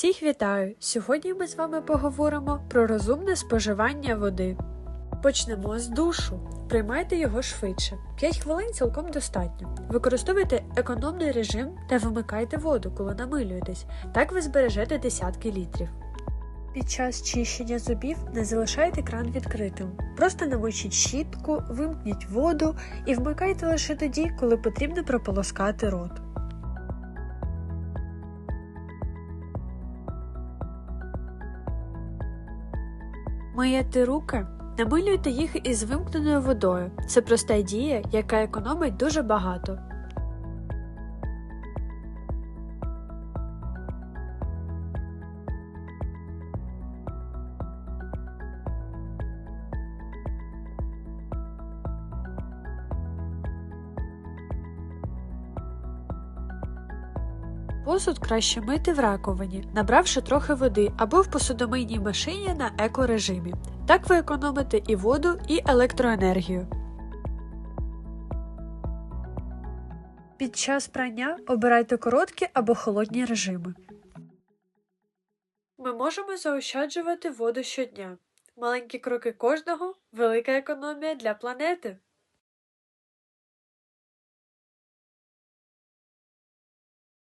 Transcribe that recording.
Всіх вітаю! Сьогодні ми з вами поговоримо про розумне споживання води. Почнемо з душу. Приймайте його швидше. 5 хвилин цілком достатньо. Використовуйте економний режим та вимикайте воду, коли намилюєтесь. Так ви збережете десятки літрів. Під час чищення зубів не залишайте кран відкритим. Просто намочіть щітку, вимкніть воду і вмикайте лише тоді, коли потрібно прополоскати рот. Миєте руки? Намилюйте їх із вимкненою водою. Це проста дія, яка економить дуже багато. Посуд краще мити в раковині, набравши трохи води або в посудомийній машині на екорежимі. Так ви економите і воду, і електроенергію. Під час прання обирайте короткі або холодні режими. Ми можемо заощаджувати воду щодня. Маленькі кроки кожного велика економія для планети.